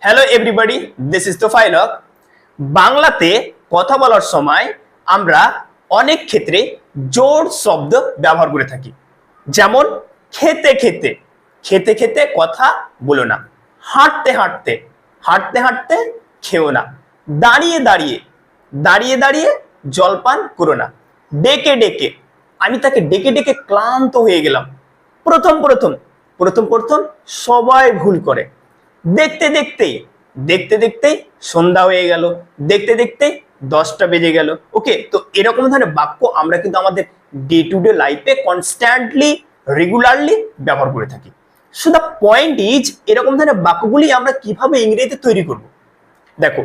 Hello everybody this is তোফাইলক বাংলাতে কথা বলার সময় আমরা অনেক ক্ষেত্রে জোর শব্দ ব্যবহার করে থাকি। যেমন, খেতে খেতে। খেতে খেতে কথা বলো না। হাঁটতে হাঁটতে। হাঁটতে হাঁটতে খেও না। দাঁড়িয়ে দাঁড়িয়ে। দাঁড়িয়ে দাঁড়িয়ে জলপান করো না। ডেকে ডেকে। আমি তাকে ডেকে ডেকে ক্লান্ত হয়ে গেলাম। প্রথম প্রথম। প্রথম প্রথম সবাই ভুল করে। দেখতে দেখতে দেখতে দেখতে সন্ধ্যা হয়ে গেল। দেখতে দেখতে দশটা বেজে গেল। ওকে তো এরকম ধরনের বাক্য আমরা কিন্তু আমাদের ডে টু ডে লাইফে কনস্ট্যান্টলি রেগুলারলি ব্যবহার করে থাকি। সো দ্য পয়েন্ট ইজ এরকম ধরনের বাক্যগুলি আমরা কীভাবে ইংরেজিতে তৈরি করব? দেখো,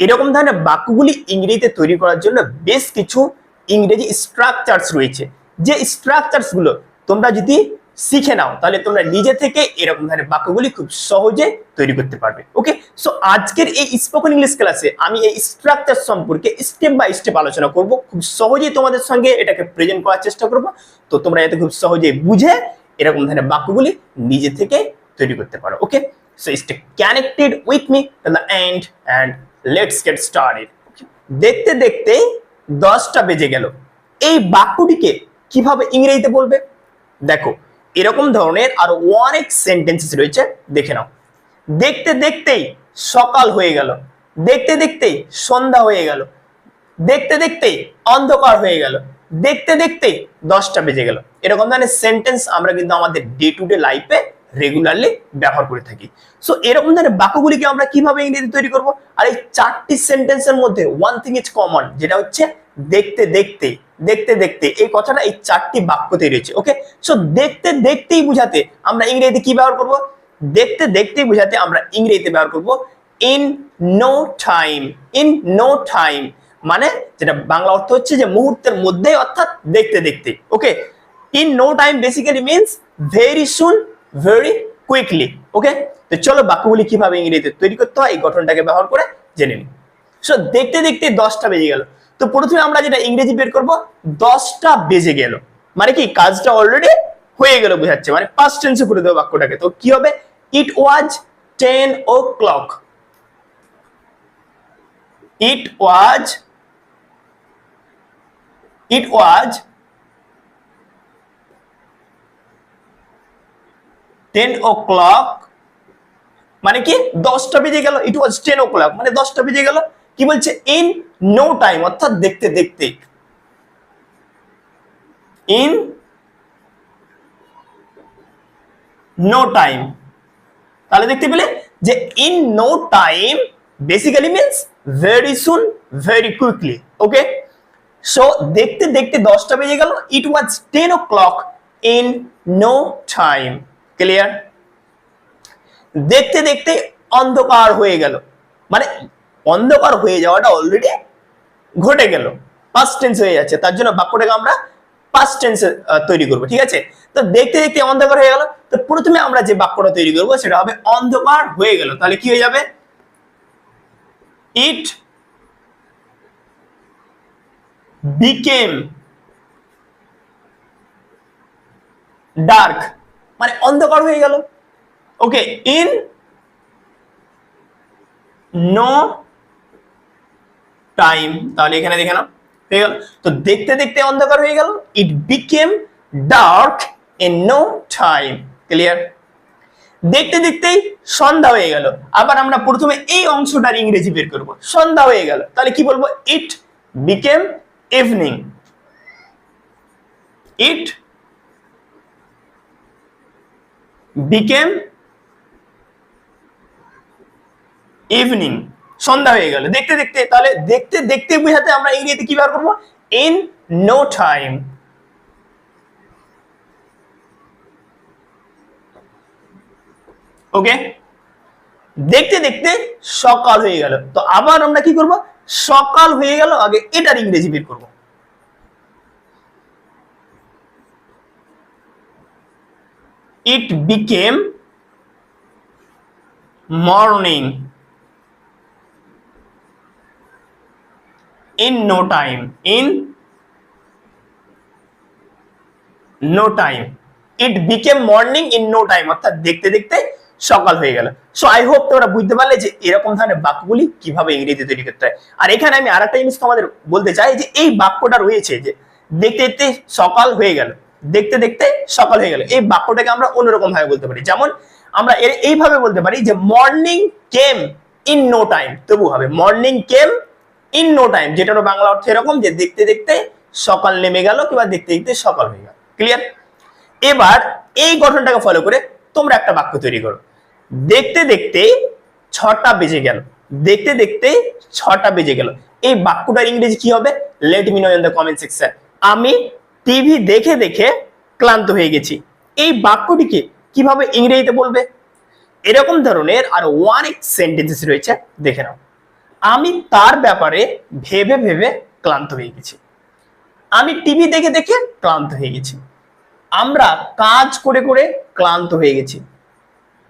এরকম ধরনের বাক্যগুলি ইংরেজিতে তৈরি করার জন্য বেশ কিছু ইংরেজি স্ট্রাকচারস রয়েছে। যে স্ট্রাকচারসগুলো তোমরা যদি শিখে নাও, তাহলে তোমরা নিজে থেকে এরকম ধরনের বাক্যগুলি খুব সহজে তৈরি করতে পারবে ওকে সো আজকের এই স্পোকেন ইংলিশ ক্লাসে আমি এই স্ট্রাকচার সম্পর্কে স্টেপ বাই স্টেপ আলোচনা করব, খুব সহজেই তোমাদের সঙ্গে এটাকে প্রেজেন্ট করার চেষ্টা করব। তো তোমরা যাতে খুব সহজেই বুঝে এরকম ধরনের বাক্যগুলি নিজে থেকে তৈরি করতে পারো okay so stay connected with me the end and let's get started দেখতে দেখতে দশটা বেজে গেল, এই বাক্যটিকে কীভাবে ইংরেজিতে বলবে? দেখো এরকম ধরনের আরও অনেক সেন্টেন্সেস রয়েছে, দেখে নাও। দেখতে দেখতেই সকাল হয়ে গেল। দেখতে দেখতেই সন্ধ্যা হয়ে গেল। দেখতে দেখতেই অন্ধকার হয়ে গেল। দেখতে দেখতে দশটা বেজে গেল। এরকম ধরনের সেন্টেন্স আমরা কিন্তু আমাদের ডে টু ডে লাইফে রেগুলারলি ব্যবহার করে থাকি। সো এরকম ধরনের বাক্যগুলিকে আমরা কীভাবে ইংরেজি তৈরি করব? আর এই চারটি সেন্টেন্সের মধ্যে ওয়ান থিং ইজ কমন যেটা হচ্ছে দেখতে দেখতে দেখতে দেখতে এই কথাটা এই চারটি বাক্যতেই রয়েছে ওকে সো দেখতে, দেখতেই বুঝাতে আমরা ইংরেজিতে কি ব্যবহার করব? দেখতে, দেখতেই বুঝাতে আমরা ইংরেজিতে ব্যবহার করব in no time in no time মানে যেটা বাংলা অর্থ হচ্ছে যে মুহূর্তের মধ্যেই, অর্থাৎ দেখতে দেখতে okay in no time basically means very soon very quickly okay তো চলো বাক্যগুলি কীভাবে ইংরেজিতে তৈরি করতে হয়, এই গঠনটাকে ব্যবহার করে জেনে নিই। সো দেখতে দেখতে দশটা বেজে গেল। তো প্রথমে আমরা যেটা ইংরেজি বের করব, দশটা বেজে গেল। মানে কি, কাজটা অলরেডি হয়ে গেল বোঝাচ্ছে। মানে পাস্ট টেন্সে করে দেবো বাক্যটাকে। তো কি হবে? It was ten o'clock it was it was ten o'clock মানে কি, দশটা বেজে গেল। It was ten o'clock মানে দশটা বেজে গেল। কি বলছে? ইন নো টাইম অর্থাৎ দেখতে দেখতে। ইন নো টাইম তাহলে দেখতে পেলে যে in no time basically means very soon very quickly okay so দেখতে দেখতে দশটা বেজে গেল it was ten o'clock in no time clear দেখতে দেখতে অন্ধকার হয়ে গেল। মানে অন্ধকার হয়ে যাওয়াটা অলরেডি ঘটে গেল। পাস্ট টেন্স হয়ে যাচ্ছে। তার জন্য বাক্যটাকে আমরা পাস্ট টেন্সে তৈরি করব, ঠিক আছে? তো দেখতে দেখতে অন্ধকার হয়ে গেল। তো প্রথমে আমরা যে বাক্যটা তৈরি করব সেটা হবে অন্ধকার হয়ে গেল। তাহলে কি হয়ে যাবে? ইট বিকেম ডার্ক মানে অন্ধকার হয়ে গেল। ওকে ইন নো টাইম, তাহলে এখানে দেখে নাও, হয়ে গেল। তো দেখতে দেখতে অন্ধকার হয়ে গেল it became dark in no time clear দেখতে দেখতেই সন্ধ্যা হয়ে গেল। আবার আমরা প্রথমে এই অংশটার ইংরেজি বের করব। সন্ধ্যা হয়ে গেল। তাহলে কি বলব? It became evening it became evening সন্ধ্যা হয়ে গেল। দেখতে দেখতে, তাহলে দেখতে দেখতে বোঝাতে আমরা ইংরেজিতে কি ব্যবহার করব? ইন নো টাইম ওকে দেখতে দেখতে সকাল হয়ে গেল। তো আবার আমরা কি করব? সকাল হয়ে গেল, আগে এটার ইংরেজি বের করব। It became morning in no time. In no time. It became morning in no time. অর্থাৎ দেখতে দেখতে সকাল হয়ে গেল। সো আই হোপ তোমরা বুঝতে পারলে যে এরকম ধরনের বাক্যগুলি কীভাবে ইংরেজিতে তৈরি করতে হয়। আর এখানে আমি আরেকটা জিনিস তোমাদের বলতে চাই যে এই বাক্যটা রয়েছে যে দেখতে দেখতে সকাল হয়ে গেল। দেখতে দেখতে সকাল হয়ে গেল। এই বাক্যটাকে আমরা অন্যরকম ভাবে বলতে পারি। যেমন আমরা এর এইভাবে বলতে পারি যে morning came in no time তবু হবে। Morning came in no time যেটারও Bangla অর্থ এরকম যে দেখতে দেখতে সকাল নেমে গেল কিংবা দেখতে দেখতে সকাল হয়ে গেল। ক্লিয়ার এবার এই গঠনটাকে ফলো করে তোমরা একটা বাক্য তৈরি করো। দেখতে দেখতে ছটা বেজে গেল। দেখতে দেখতে ছটা বেজে গেল। এই বাক্যটার ইংরেজি কি হবে? Let me know in the comment section আমি টিভি দেখে দেখে ক্লান্ত হয়ে গেছি। এই বাক্যটিকে কীভাবে ইংরেজিতে বলবে? এরকম ধরনের আর অনেক সেন্টেন্সেস রয়েছে। দেখে নাও। আমি তার ব্যাপারে ভেবে ভেবে ক্লান্ত হয়ে গেছি। আমি টিভি দেখে দেখে ক্লান্ত হয়ে গেছি। আমরা কাজ করে করে ক্লান্ত হয়ে গেছি।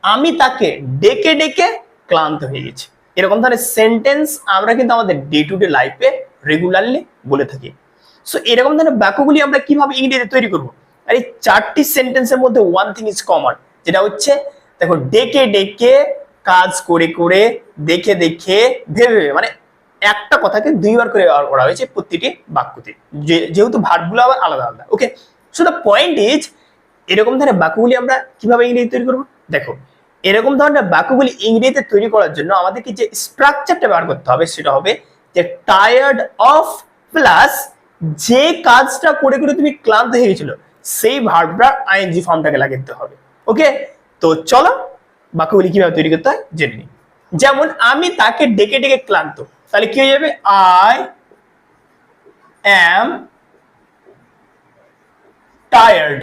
আমি তাকে ডেকে ডেকে ক্লান্ত হয়ে গেছি। এরকম ধরনের সেন্টেন্স আমরা কিন্তু আমাদের ডে টু ডে লাইফে রেগুলারলি বলে থাকি। সো এরকম ধরনের বাক্যগুলি আমরা কীভাবে ইংরেজিতে তৈরি করব? আর এই চারটি সেন্টেন্সের মধ্যে ওয়ান থিং ইজ কমন যেটা হচ্ছে, দেখো, ডেকে ডেকে কাজ করে করে দেখে দেখে ভেবে মানে একটা কথাকে দুইবার করে ব্যবহার করা হয়েছে প্রতিটি বাক্যতে। যেহেতু ভার্বগুলো আবার আলাদা আলাদা। Okay so the point is এরকম ধরনের বাক্যগুলি আমরা কীভাবে ইংরেজি তৈরি করব? দেখো, এরকম ধরনের বাক্যগুলি ইংরেজিতে তৈরি করার জন্য আমাদেরকে যে স্ট্রাকচারটা ব্যবহার করতে হবে, সেটা হবে যে টায়ার্ড অফ প্লাস যে কাজটা করে করে তুমি ক্লান্ত হয়ে গেছিল, সেই ভার্বটা আইএনজি ফর্মটাকে লাগিয়ে দিতে হবে। ওকে তো চলো বাক্যগুলি কীভাবে তৈরি করতে হয় জেনে নিই। যেমন, আমি তাকে ডেকে ডেকে ক্লান্ত। তাহলে কি হয়ে যাবে? I am tired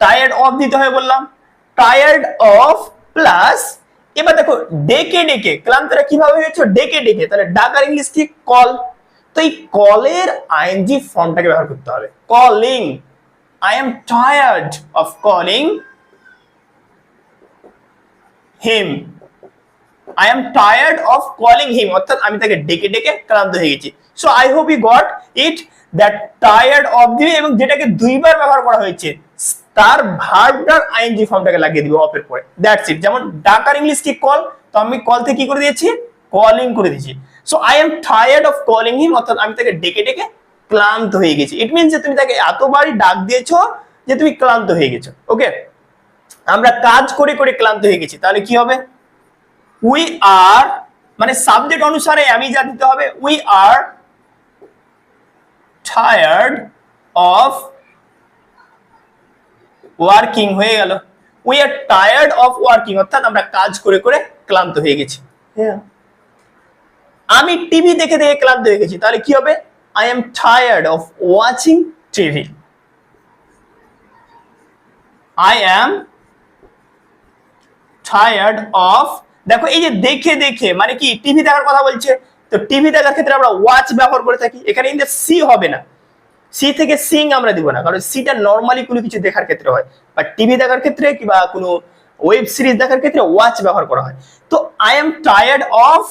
tired of দিতে হয় বললাম। টায়ার্ড অফ প্লাস এবার দেখো, ডেকে ডেকে, ক্লান্তরা কীভাবে হয়েছে? ডেকে ডেকে, তাহলে ডাকার ইংলিশ কি? কল তো এই কলের আইএনজি ফর্মটাকে ব্যবহার করতে হবে। Calling I am tired of calling him I am tired of calling him অর্থাৎ আমি তাকে ডেকে ডেকে ক্লান্ত হয়ে গেছি। So I hope you got it that tired of দিবে এবং যেটাকে দুইবার ব্যবহার করা হয়েছে, তার ভার্বটার আইএনজি ফর্মটাকে লাগিয়ে দিবে অফের পরে। দ্যাটস ইট যেমন ডাকার ইংলিশ কি কল তো আমি কল থেকে কি করে দিয়েছি? কলিং করে দিয়েছি। So I am tired of calling him অর্থাৎ আমি তাকে ডেকে ডেকে ক্লান্ত হয়ে গেছি। ইট মিনস যে তুমি তাকে এতবারই ডাক দিয়েছ যে তুমি ক্লান্ত হয়ে গেছো। ওকে আমরা কাজ করে করে ক্লান্ত হয়ে গেছি তাহলে কি হবে? উই আর মানে সাবজেক্ট অনুসারে আমি যা দিতে হবে we are tired of working হয়ে গেল। We are tired of working অর্থাৎ আমরা কাজ করে করে ক্লান্ত হয়ে গেছি। আমি টিভি দেখে দেখে ক্লান্ত হয়ে গেছি তাহলে কি হবে? I am tired of watching TV I am tired of দেখো এই যে দেখে দেখে মানে কি টিভি দেখার কথা বলছে, তো টিভি দেখার ক্ষেত্রে আমরা ওয়াচ ব্যবহার করে থাকি, এখানে কিন্তু সি হবে না। সি থেকে সিং আমরা দিব না, কারণ সিটা নর্মালি কোনো কিছু দেখার ক্ষেত্রে হয়। বা টিভি দেখার ক্ষেত্রে কিংবা কোনো ওয়েব সিরিজ দেখার ক্ষেত্রে ওয়াচ ব্যবহার করা হয়। তো আই এম টায়ার্ড অফ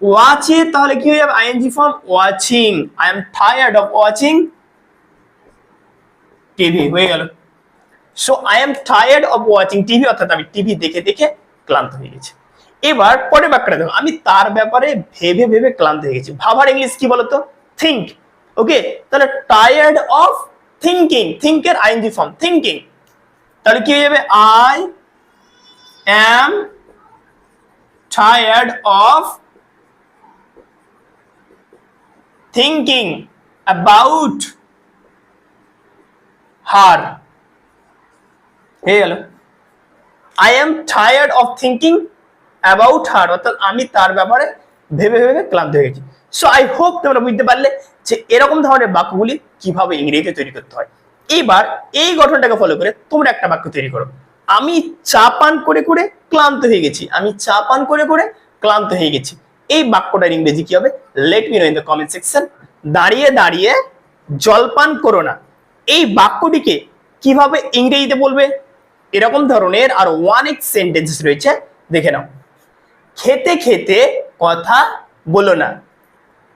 ওয়াচে তাহলে কি হয়ে যাবে? ING form watching I am tired of watching TV হয়ে গেল। So I am tired of watching TV অর্থাৎ আমি টিভি দেখে দেখে ক্লান্ত হয়ে গেছি। এবার পরে বাক্যটা দেখো। আমি তার ব্যাপারে ভেবে ভেবে ক্লান্ত হয়ে গেছি। ভাবার ইংলিশ কি বলতো? থিঙ্ক ওকে তাহলে টায়ার্ড অফ থিঙ্কিং থিঙ্কের আইএনজি ফর্ম থিঙ্কিং তাহলে কি হয়ে যাবে? I am tired of thinking about her হয়ে গেল। I am tired of thinking about her অর্থাৎ আমি তার ব্যাপারে ভেবে ভেবে ক্লান্ত হয়ে গেছি। সো আই হোপ তোমরা বুঝতে পারলে যে এরকম ধরনের বাক্যগুলি কীভাবে ইংরেজিতে তৈরি করতে হয়। এইবার এই গঠনটাকে ফলো করে তোমরা একটা বাক্য তৈরি করো। আমি চা পান করে করে ক্লান্ত হয়ে গেছি। আমি চা পান করে করে ক্লান্ত হয়ে গেছি। এই বাক্যটার ইংরেজি কি হবে? Let me know in the comment section দাঁড়িয়ে দাঁড়িয়ে জলপান করো না। এই বাক্যটিকে কীভাবে ইংরেজিতে বলবে? এরকম ধরনের আর অনেক সেন্টেন্স রয়েছে, দেখে নাও। খেতে খেতে কথা বলো না,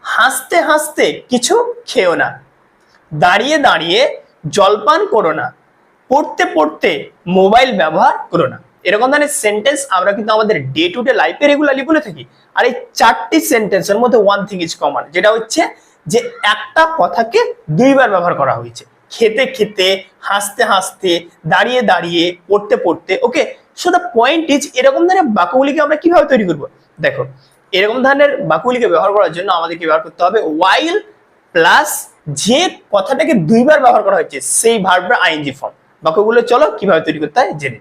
হাসতে হাসতে কিছু খেও না, দাঁড়িয়ে দাঁড়িয়ে জলপান করো না, পড়তে পড়তে মোবাইল ব্যবহার করো না। এরকম ধরনের সেন্টেন্স আমরা কিন্তু আমাদের ডে টু ডে লাইফে রেগুলারলি বলে থাকি। আর এই চারটি সেন্টেন্সের মধ্যে ওয়ান থিং ইজ কমন যেটা হচ্ছে যে একটা কথাকে দুইবার ব্যবহার করা হয়েছে। খেতে খেতে, হাসতে হাসতে, দাঁড়িয়ে দাঁড়িয়ে, পড়তে পড়তে okay so the point is এরকম ধরনের বাক্যগুলিকে আমরা কীভাবে তৈরি করব? দেখো, এরকম ধরনের বাক্যগুলিকে ব্যবহার করার জন্য আমাদেরকে ব্যবহার করতে হবে ওয়াইল প্লাস যে কথাটাকে দুইবার ব্যবহার করা হয়েছে, সেই ভার্বটা আইএনজি ফর্ম বাক্যগুলো চলো কীভাবে তৈরি করতে হয় জেনে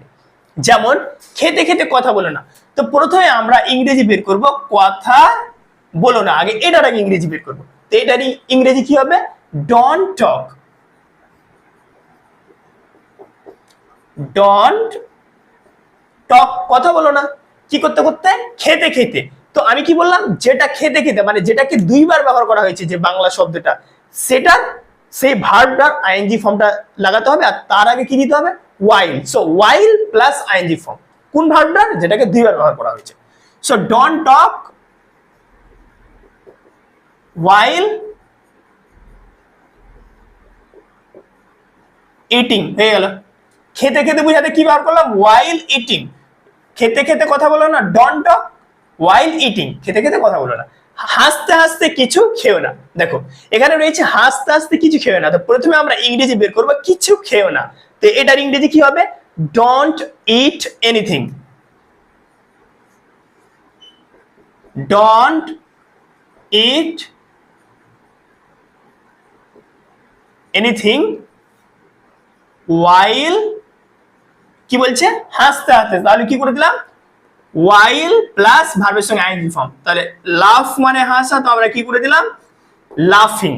যেমন, খেতে খেতে কথা বলো না। তো প্রথমে আমরা ইংরেজি বের করব, কথা বলো না। আগে এটার আগে ইংরেজি বের করব। তো এটারই ইংরেজি কি হবে? ডন টক ডন্ট টক কথা বলো না। কি করতে করতে? খেতে খেতে। তো আমি কি বললাম? যেটা খেতে খেতে মানে যেটাকে দুইবার ব্যবহার করা হয়েছে যে বাংলা শব্দটা, সেটা সেই ভার্বটার আইএনজি ফর্মটা লাগাতে হবে আর তার আগে কি দিতে হবে? While so while plus ING form কোন ভার্বটার যেটাকে দুইবার ব্যবহার করা হয়েছে। সো ডন টক ওয়াইল ইটিং হয়ে গেল। খেতে খেতে বুঝাতে কি ব্যবহার করলাম? ওয়াইল ইটিং খেতে খেতে কথা বলো না ডন টক ওয়াইল ইটিং খেতে খেতে কথা বলো না। হাসতে হাসতে কিছু খেও না। দেখো, এখানে রয়েছে হাসতে হাসতে কিছু খেও না। তো প্রথমে আমরা ইংরেজি বের করব, কিছু খেও না। তো এটার ইংরেজি কি হবে? Don't eat anything don't eat anything while কি বলছে? হাসতে হাসতে। তাহলে কি করে দিলাম? ওয়াইল প্লাস ভার্বের সঙ্গে আইএনজি ফর্ম তাহলে লাফ মানে হাসা, তো আমরা কি করে দিলাম? লাফিং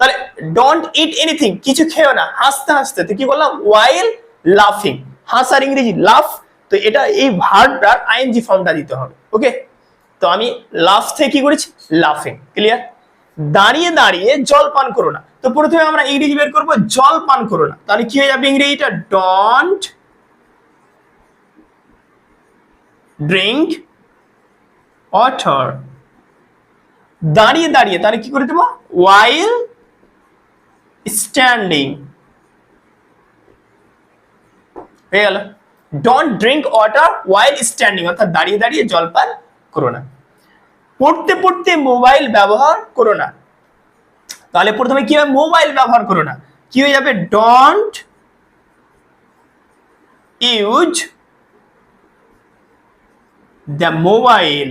তাহলে ডোন্ট ইট এনিথিং কিছু খেও না, হাসতে হাসতে। তো কি করলাম? ওয়াইল লাফিং হাসার ইংরেজি লাফ তো এটা এই ভার্বটার আইএনজি ফর্মটা দিতে হবে ওকে তো আমি লাফ থেকে কি করেছি? লাফিং ক্লিয়ার দাঁড়িয়ে দাঁড়িয়ে জল পান করো না। তো প্রথমে আমরা ইংরেজি বের করব, জল পান করো না। তাহলে কি হয়ে যাবে ইংরেজিটা? ডন্ট ড্রিঙ্ক ওয়াটার দাঁড়িয়ে দাঁড়িয়ে, তাহলে কি করে দেবো? ওয়াইল স্ট্যান্ডিং হয়ে গেল। Don't drink water while standing অর্থাৎ দাঁড়িয়ে দাঁড়িয়ে জল পান করো না। পড়তে পড়তে মোবাইল ব্যবহার করো না। তাহলে প্রথমে কি হবে? মোবাইল ব্যবহার করো না। কি হয়ে যাবে? ডোন্ট ইউজ দ্য মোবাইল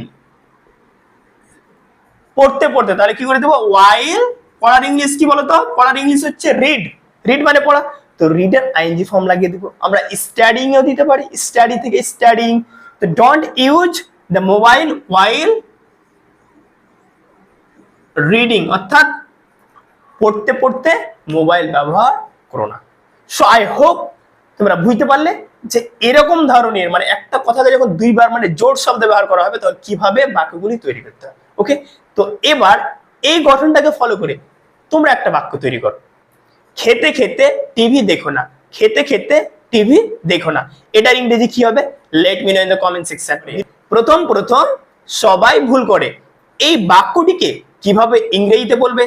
পড়তে পড়তে। তাহলে কি করে দেবো? ওয়াইল পড়ার ইংলিশ কি বলতো? পড়ার ইংলিশ হচ্ছে রিড রিড মানে পড়া। তো রিডের আইএনজি ফর্ম লাগিয়ে দেবো। আমরা স্টাডিং এও দিতে পারি। স্টাডি থেকে স্টাডিং তো don't use the mobile while reading অর্থাৎ পড়তে পড়তে মোবাইল ব্যবহার করো না। সো আই হোপ তোমরা বুঝতে পারলে। যে এরকম ধরনের মানে একটা কথাকে যখন দুইবার মানে জোর শব্দ ব্যবহার করা হবে, তখন কীভাবে বাক্যগুলি তৈরি করতে হবে ওকে তো এবার এই গঠনটাকে ফলো করে তোমরা একটা বাক্য তৈরি করো। খেতে খেতে টিভি দেখো না। খেতে খেতে টিভি দেখো না। এটার ইংরেজি কি হবে? Let me know in the comment section প্রথম প্রথম সবাই ভুল করে। এই বাক্যটিকে কীভাবে ইংরেজিতে বলবে?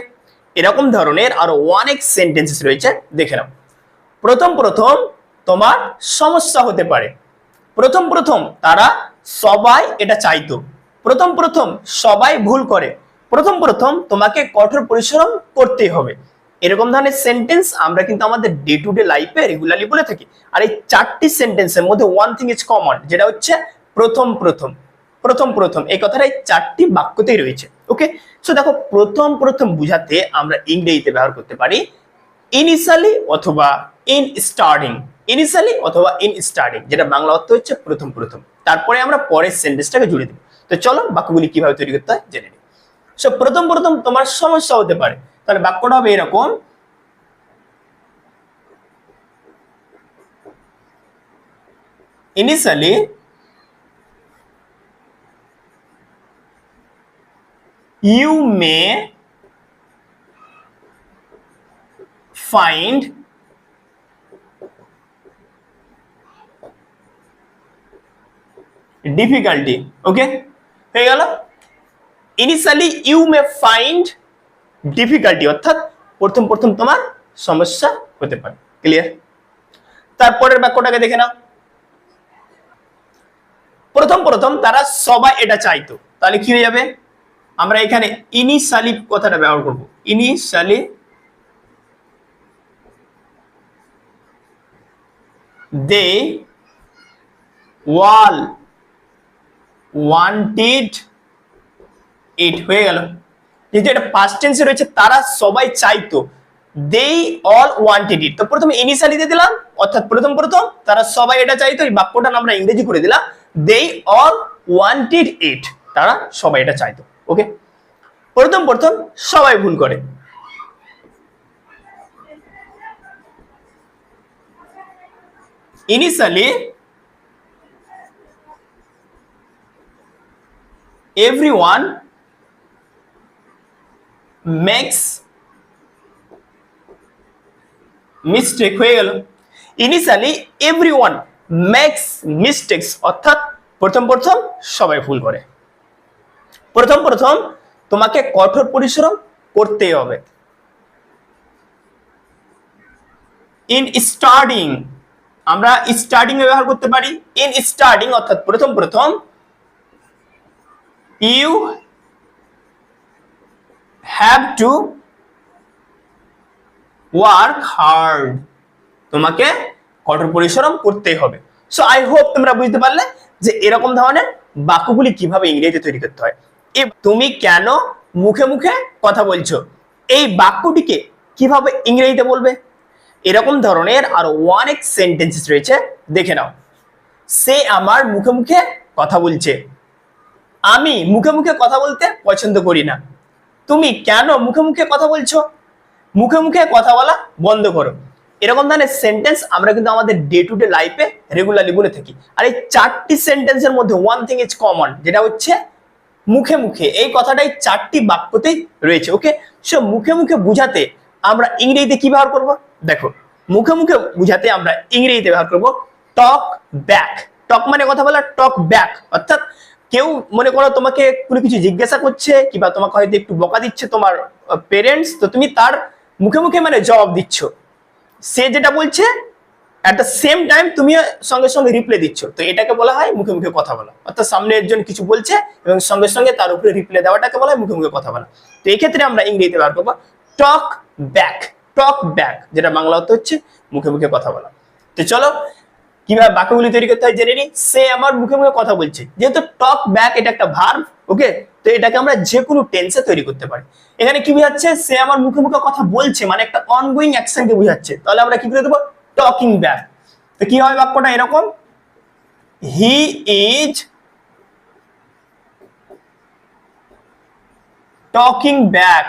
এরকম ধরনের আরও অনেক সেন্টেন্সেস রয়েছে, দেখে নাও। প্রথম প্রথম তোমার সমস্যা হতে পারে। প্রথম প্রথম তারা সবাই এটা চাইতো। প্রথম প্রথম সবাই ভুল করে। প্রথম প্রথম তোমাকে কঠোর পরিশ্রম করতেই হবে। এরকম ধরনের সেন্টেন্স আমরা কিন্তু আমাদের ডে টু ডে লাইফে রেগুলারলি বলে থাকি। আর এই চারটি সেন্টেন্সের মধ্যে ওয়ান থিং ইজ কমন যেটা হচ্ছে প্রথম প্রথম। প্রথম প্রথম, এই কথাটা এই চারটি বাক্যতেই রয়েছে। ওকে সো দেখো, প্রথম প্রথম বুঝাতে আমরা ইংরেজিতে ব্যবহার করতে পারি ইনিশিয়ালি অথবা ইন স্টার্টিং ইনিশিয়ালি অথবা ইন স্টার্টিং যেটা বাংলা অর্থ হচ্ছে প্রথম প্রথম। তারপরে আমরা পরের সেন্টেন্সটাকে জুড়ে দেবো। তো চলো বাক্যগুলি কীভাবে তৈরি করতে হয় জেনে নিই। সো প্রথম প্রথম তোমার সমস্যা হতে পারে। তাহলে বাক্যটা হবে এরকম। Initially, you may find difficulty, okay? হয়ে গেল। Initially you may find difficulty অর্থাৎ প্রথম প্রথম তোমার সমস্যা হতে পারে। ক্লিয়ার তারপরের বাক্যটাকে দেখে নাও। প্রথম প্রথম তারা সবাই এটা চাইতো। তাহলে কি হয়ে যাবে? আমরা এখানে ইনিশালি কথাটা ব্যবহার করব। ইনিশালি দে ওয়াল ওয়ান্টেড ইট হয়ে গেল। যেহেতু এটা পাস্ট টেন্সে রয়েছে, তারা সবাই চাইতো। দে অল ওয়ান্টেড ইট তো প্রথমে ইনিশিয়ালি দিয়ে দিলাম, অর্থাৎ প্রথম প্রথম তারা সবাই এটা চাইতো, এই বাক্যটা আমরা ইংরেজি করে দিলাম। দে অল ওয়ান্টেড ইট তারা সবাই এটা চাইতো। ওকে প্রথম প্রথম সবাই ভুল করে। Initially everyone makes mistake হয়ে গেল। ইনিশিয়ালি এভরিওয়ান মেক্স মিস্টেক্স অর্থাৎ প্রথম প্রথম সবাই ভুল করে। প্রথম প্রথম তোমাকে কঠোর পরিশ্রম করতেই হবে। ইন স্টার্টিং আমরা স্টার্টিং ব্যবহার করতে পারি। ইন স্টার্টিং অর্থাৎ প্রথম প্রথম you have to work hard তোমাকে কঠোর পরিশ্রম করতেই হবে। সো আই হোপ তোমরা বুঝতে পারলে যে এরকম ধরনের বাক্যগুলি কীভাবে ইংরেজিতে তৈরি করতে হয়। এ তুমি কেন মুখে মুখে কথা বলছো? এই বাক্যটিকে কীভাবে ইংরেজিতে বলবে? এরকম ধরনের আরও অনেক সেন্টেন্সেস রয়েছে। দেখে নাও। সে আমার মুখে মুখে কথা বলছে। আমি মুখে মুখে কথা বলতে পছন্দ করি না। তুমি কেন মুখে মুখে কথা বলছো? মুখে মুখে কথা বলা বন্ধ করো। এরকম ধরনের সেন্টেন্স আমরা কিন্তু আমাদের ডে টু ডে লাইফে রেগুলারলি বলে থাকি। আর এই চারটি সেন্টেন্সের মধ্যে ওয়ান থিং ইজ কমন যেটা হচ্ছে মুখে মুখে। এই কথাটাই চারটি বাক্যতেই রয়েছে ওকে সো মুখে মুখে বুঝাতে আমরা ইংরেজিতে কি ব্যবহার করব? দেখো, মুখে মুখে বুঝাতে আমরা ইংরেজিতে ব্যবহার করব টক ব্যাক টক মানে কথা বলা টক ব্যাক অর্থাৎ কেউ মনে করো তোমাকে কোনো কিছু জিজ্ঞাসা করছে, কিংবা তোমাকে হয়তো একটু বকা দিচ্ছে তোমার পেরেন্টস তো তুমি তার মুখে মুখে মানে জবাব দিচ্ছ। সে যেটা বলছে অ্যাট দ্য সেম টাইম তুমি সঙ্গে সঙ্গে রিপ্লাই দিচ্ছ। তো এটাকে বলা হয় মুখে মুখে কথা বলা। অর্থাৎ সামনে একজন কিছু বলছে এবং সঙ্গে সঙ্গে তার উপরে রিপ্লাই দেওয়াটাকে বলা হয় মুখে মুখে কথা বলা। তো এই ক্ষেত্রে আমরা ইংরেজিতে ব্যবহার করব টক ব্যাক টক ব্যাক যেটা বাংলা অর্থ হচ্ছে মুখে মুখে কথা বলা। তো চলো কীভাবে বাক্যগুলি তৈরি করতে হয় জেনে নিই। সে আমার মুখে মুখে কথা বলছে। যেহেতু টক ব্যাক এটা একটা ভার্ব, ওকে? তো এটাকে আমরা যে কোনো টেন্সে তৈরি করতে পারি। এখানে কি বোঝাচ্ছে? সে আমার মুখে মুখে কথা বলছে মানে একটা অনগোয়িং অ্যাকশনকে বোঝাচ্ছে। তাহলে আমরা কি করে দেবো? টকিং ব্যাক তো কি হয় বাক্যটা এরকম? He is talking back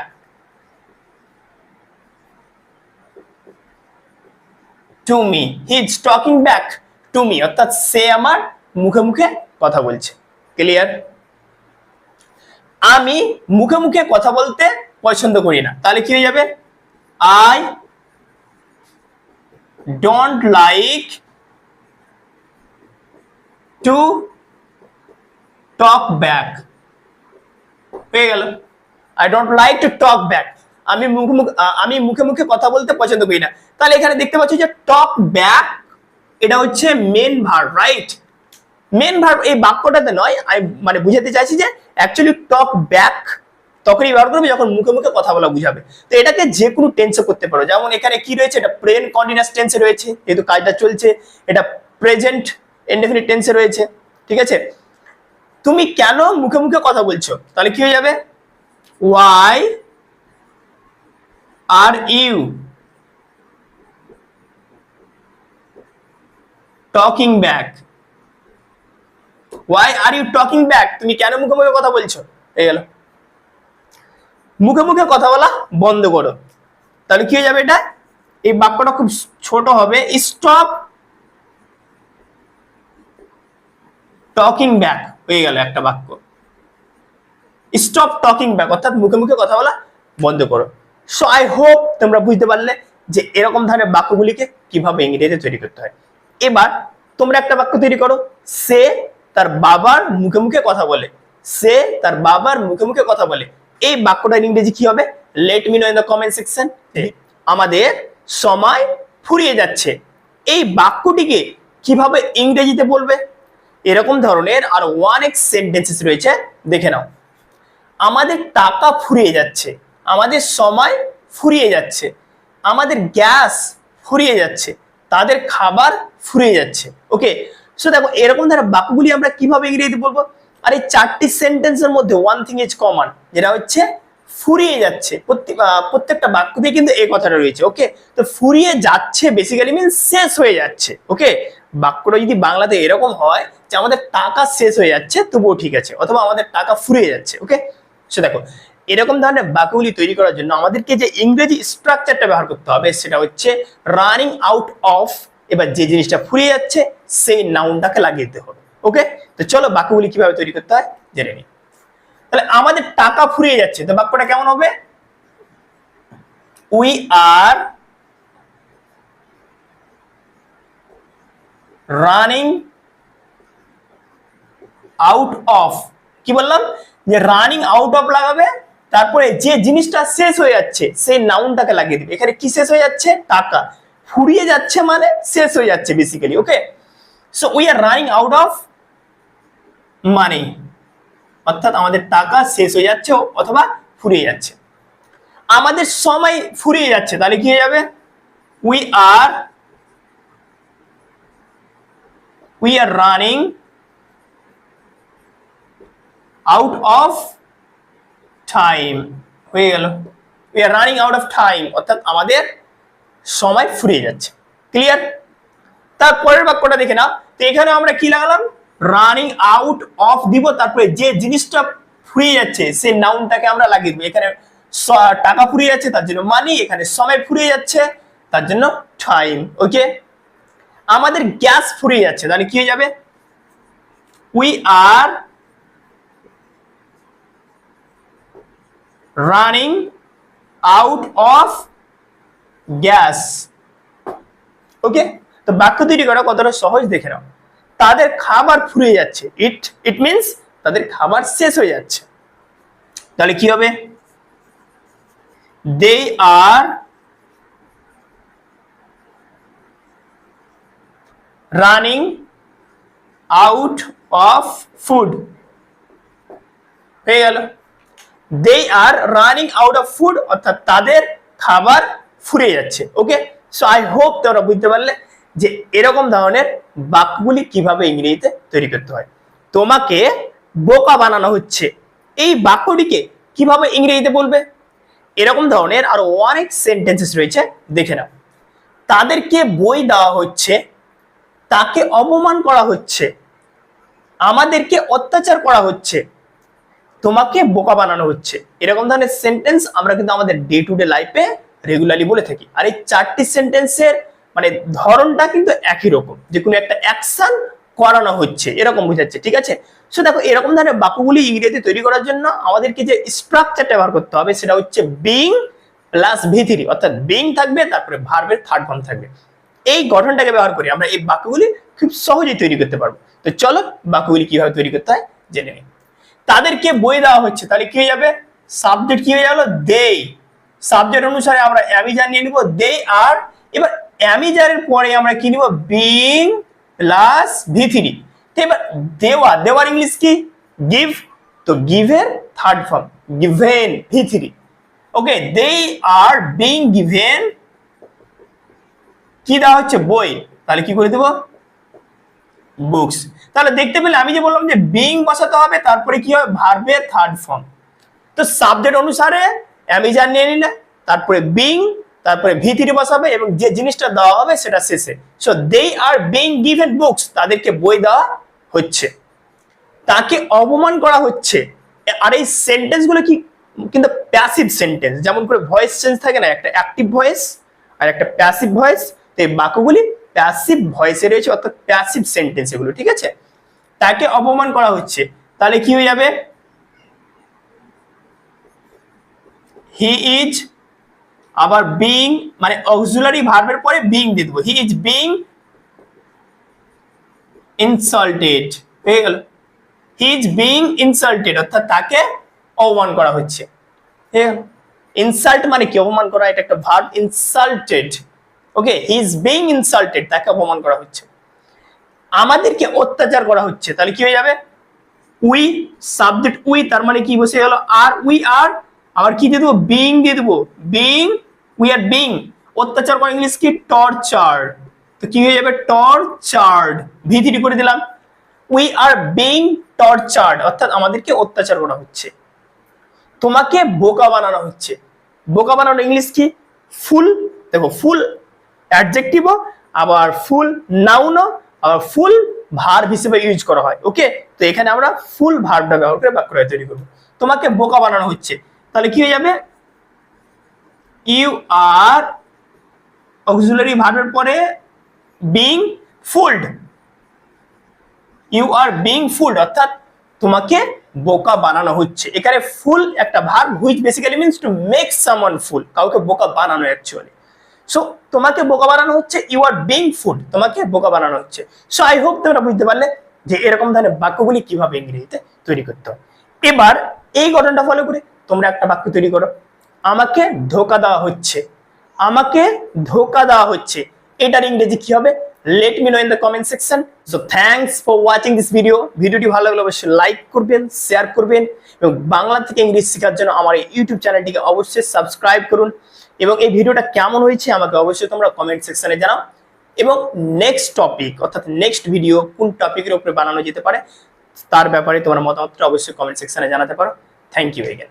to me he is talking back to me অর্থাৎ সে আমার মুখে মুখে কথা বলছে। ক্লিয়ার আমি মুখে মুখে কথা বলতে পছন্দ করি না। তাহলে কি হয়ে যাবে? I don't like to talk back হয়ে গেল। I don't like to talk back আমি মুখে মুখে আমি মুখে মুখে কথা বলতে পছন্দ করি না। তাহলে এখানে দেখতে পাচ্ছি যে টক ব্যাক এটা হচ্ছে main verb right main verb এই বাক্যটাতে নয়, আমি মানে বুঝাতে চাইছি যে অ্যাকচুয়ালি টক ব্যাক তখনই ব্যবহার করবে যখন মুখে মুখে কথা বলা বুঝাবে। তো এটাকে যে কোনো টেন্সে করতে পারো। যেমন এখানে কি রয়েছে? এটা প্রেন কন্টিনিউয়াস টেন্সে রয়েছে, যেহেতু কাজটা চলছে, এটা প্রেজেন্ট ইনডেফিনিট টেন্সে রয়েছে, ঠিক আছে? তুমি কেন মুখে মুখে কথা বলছো? তাহলে কি হয়ে যাবে? Why are you talking back why are you talking back তুমি কেন মুখে মুখে কথা বলছো? এই গেল মুখে মুখে কথা বলা বন্ধ করো। তাহলে কি হয়ে যাবে এটা? এই বাক্যটা খুব ছোট হবে। স্টপ টকিং ব্যাক হয়ে গেল একটা বাক্য। স্টপ টকিং ব্যাক অর্থাৎ মুখে মুখে কথা বলা বন্ধ করো। সো আই হোপ তোমরা বুঝতে পারলে যে এরকম ধরনের বাক্যগুলিকে কীভাবে ইংরেজিতে তৈরি করতে হয়। এবার তোমরা একটা বাক্য তৈরি করো। সে তার বাবার মুখে মুখে কথা বলে। সে তার বাবার মুখে মুখে কথা বলে। এই বাক্যটার ইংরেজি কি হবে? Let me know in the comment section আমাদের সময় ফুরিয়ে যাচ্ছে। এই বাক্যটিকে কীভাবে ইংরেজিতে বলবে? এরকম ধরনের আর ওয়ান এক্স সেন্টেন্সেস রয়েছে। দেখে নাও। আমাদের টাকা ফুরিয়ে যাচ্ছে। আমাদের সময় ফুরিয়ে যাচ্ছে। আমাদের গ্যাস ফুরিয়ে যাচ্ছে। তাদের খাবার ফুরিয়ে যাচ্ছে। ওকে সো দেখো, এরকম ধরনের বাক্যগুলি আমরা কীভাবে ইংরেজিতে বলব? আর এই চারটি সেন্টেন্সের মধ্যে ওয়ান থিং ইজ কমন যেটা হচ্ছে ফুরিয়ে যাচ্ছে। প্রত্যেকটা বাক্যতে কিন্তু এই কথাটা রয়েছে। ওকে তো ফুরিয়ে যাচ্ছে বেসিক্যালি মিন শেষ হয়ে যাচ্ছে। ওকে বাক্যটা যদি বাংলাতে এরকম হয় যে আমাদের টাকা শেষ হয়ে যাচ্ছে, তবুও ঠিক আছে, অথবা আমাদের টাকা ফুরিয়ে যাচ্ছে। ওকে সে দেখো এরকম ধরনের বাক্যগুলি তৈরি করার জন্য আমাদেরকে যে ইংরেজি স্ট্রাকচারটা ব্যবহার করতে হবে সেটা হচ্ছে রানিং আউট অফ এবার যে জিনিসটা ফুরিয়ে যাচ্ছে, সেই নাউনটাকে লাগিয়ে দিতে হবে। ওকে তো চলো বাক্যগুলি কীভাবে তৈরি করতে হয়, জেনে নিই। তাহলে আমাদের টাকা ফুরিয়ে যাচ্ছে, তো বাক্যটা কেমন হবে? We are running out of কি বললাম? যে রানিং আউট অফ লাগাবে তারপরে যে জিনিসটা শেষ হয়ে যাচ্ছে, সেই নাউনটাকে লাগিয়ে দিবে। এখানে কি শেষ হয়ে যাচ্ছে? টাকা। ফুরিয়ে যাচ্ছে মানে শেষ হয়ে যাচ্ছে basically okay so we are running out of money অর্থাৎ আমাদের টাকা শেষ হয়ে যাচ্ছে অথবা ফুরিয়ে যাচ্ছে। আমাদের সময় ফুরিয়ে যাচ্ছে, তাহলে কি হয়ে যাবে? We are we are running out of time হয়ে গেল। We are running out of time অর্থাৎ আমাদের সময় ফুরিয়ে যাচ্ছে। ক্লিয়ার তারপরের বাক্যটা দেখে নাও। তো এখানে আমরা কি লাগালাম? রানিং আউট অফ দিব। তারপরে যে জিনিসটা ফুরিয়ে যাচ্ছে সেই নাউনটাকে আমরা লাগিয়ে দিব। এখানে টাকা ফুরিয়ে যাচ্ছে, তার জন্য মানি এখানে সময় ফুরিয়ে যাচ্ছে, তার জন্য টাইম ওকে আমাদের গ্যাস ফুরিয়ে যাচ্ছে। তাহলে কি হয়ে যাবে? We are running out of gas okay তো বাক্য তৈরি করা কতটা সহজ দেখে নাও। তাদের খাবার ফুরিয়ে যাচ্ছে। ইট ইট মিনস তাদের খাবার শেষ হয়ে যাচ্ছে। তাহলে কি হবে? They are running out of food হয়ে গেল। They are running out of food অর্থাৎ তাদের খাবার ফুরিয়ে যাচ্ছে ওকে সো আই হোপ তোমরা বুঝতে পারলে যে এরকম ধরনের বাক্যগুলি কীভাবে ইংরেজিতে তৈরি করতে হয়। তোমাকে বোকা বানানো হচ্ছে। এই বাক্যটিকে কীভাবে ইংরেজিতে বলবে? এরকম ধরনের আরও অনেক সেন্টেন্সেস রয়েছে, দেখে নাও। তাদেরকে বই দেওয়া হচ্ছে, তাকে অপমান করা হচ্ছে, আমাদেরকে অত্যাচার করা হচ্ছে তোমাকে বোকা বানানো হচ্ছে। এরকম ধরনের সেন্টেন্স আমরা কিন্তু আমাদের ডে টু ডে লাইফে রেগুলারলি বলে থাকি। আর এই চারটি সেন্টেন্সের মানে ধরনটা কিন্তু একই রকম। যে কোনো একটা অ্যাকশন করানো হচ্ছে, এরকম বোঝাচ্ছে, ঠিক আছে? সো দেখো, এরকম ধরনের বাক্যগুলি ইংরেজি তৈরি করার জন্য আমাদেরকে যে স্ট্রাকচারটা ব্যবহার করতে হবে সেটা হচ্ছে বিং প্লাস ভিথিরি অর্থাৎ বিং থাকবে, তারপরে ভার্বের থার্ড ফর্ম থাকবে। এই গঠনটাকে ব্যবহার করে আমরা এই বাক্যগুলি খুব সহজেই তৈরি করতে পারব। তো চলো বাক্যগুলি কীভাবে তৈরি করতে হয়, জেনে নিই। তাদেরকে বই দেওয়া হচ্ছে। তাহলে কি হয়ে যাবে? সাবজেক্ট কি হয়ে গেল? দে সাবজেক্ট অনুসারে আমরা অ্যামিজার নিয়ে নিব। দে আর এবার অ্যামিজারের পরে আমরা কি নিব? বিং প্লাস ভি থ্রি তো এবার দেওয়া। দেওয়ার ইংলিশ কি? গিভ তো গিভের third form given V three okay they are being given কি দেওয়া হচ্ছে? বই। তাহলে কি করে দেবো? বুকস তাহলে দেখতে পেলে আমি যে বললাম যে বিং বসাতে হবে, তারপরে কি হবে? ভার্বের থার্ড ফর্ম তো সাবজেক্ট অনুসারে অ্যামিজার নিয়ে নিলে, তারপরে বিং তারপরে ভিথিরি বসাবে এবং যে জিনিসটা দেওয়া হবে সেটা শেষে। So they are being given books তাদেরকে বই দেওয়া হচ্ছে। তাকে অপমান করা হচ্ছে। আর এই সেন্টেন্সগুলো কি? কিন্তু প্যাসিভ সেন্টেন্স যেমন করে ভয়েস চেঞ্জ থাকে না, একটা অ্যাক্টিভ ভয়েস আর একটা প্যাসিভ ভয়েস তো এই বাক্যগুলি প্যাসিভ ভয়েসে রয়েছে, অর্থাৎ প্যাসিভ সেন্টেন্স এগুলো, ঠিক আছে? তাকে অপমান করা হচ্ছে। তাহলে কি হয়ে যাবে? হি ইজ আবার বিং মানে অক্সিলারি ভার্বের পরে বিং দিয়ে দেবো। হি ইজ বিং ইনসাল্টেড হয়ে গেল। হি ইজ বিং ইনসাল্টেড অর্থাৎ তাকে অপমান করা হচ্ছে। ইনসাল্ট মানে কি? অপমান করা, এটা একটা verb insulted okay he is being insulted তাকে অপমান করা হচ্ছে। আমাদেরকে অত্যাচার করা হচ্ছে। তাহলে কি হয়ে যাবে? উই সাবজেক্ট উই তার মানে কি বসে গেল? আর উই আর আবার কি দিয়ে দেবো? বিং দিয়ে দেবো। বিং উই আর বিং অত্যাচার করা ইংলিশ কি? টর্চার তো কি হয়ে যাবে? টর্চার্ড ভিথিটি করে দিলাম। উই আর বিং টর্চার্ড অর্থাৎ আমাদেরকে অত্যাচার করা হচ্ছে। তোমাকে বোকা বানানো হচ্ছে। বোকা বানানো ইংলিশ কি? ফুল দেখো ফুল অ্যাডজেক্টিভও আবার ফুল নাউনও আবার ফুল ভার্ব হিসেবে ইউজ করা হয়। ওকে তো এখানে আমরা ফুল ভার্বটা ব্যবহার করে বাক্যটা তৈরি করব। তোমাকে বোকা বানানো হচ্ছে। তাহলে কি হয়ে যাবে? ইউ আর অক্সিলারি ভার্বের পরে being fooled you are being fooled অর্থাৎ তোমাকে বোকা বানানো হচ্ছে। এখানে ফুল একটা verb which basically means to make someone fool কাউকে বোকা বানানো অ্যাকচুয়ালি সো তোমাকে বোকা বানানো হচ্ছে ইউ আর বিং ফুড তোমাকে বোকা বানানো হচ্ছে। সো আই হোপ তোমরা বুঝতে পারলে যে এরকম ধরনের বাক্যগুলি কীভাবে ইংরেজিতে তৈরি করতে হয়। এবার এই গঠনটা ফলো করে তোমরা একটা বাক্য তৈরি করো। আমাকে ধোকা দেওয়া হচ্ছে। আমাকে ধোকা দেওয়া হচ্ছে। এটার ইংরেজি কি হবে? Let me know in the comment section so thanks for watching this video ভিডিওটি ভালো লাগলে অবশ্যই লাইক করবেন শেয়ার করবেন এবং বাংলা থেকে ইংরেজি শেখার জন্য আমার এই ইউটিউব চ্যানেলটিকে অবশ্যই সাবস্ক্রাইব করুন। এবং এই ভিডিওটা কেমন হয়েছে আমাকে অবশ্যই তোমরা কমেন্ট সেকশনে জানাও। এবং নেক্সট টপিক অর্থাৎ নেক্সট ভিডিও কোন টপিকের উপরে বানানো যেতে পারে, তার ব্যাপারে তোমার মতামতটা অবশ্যই কমেন্ট সেকশনে জানাতে পারো। Thank you again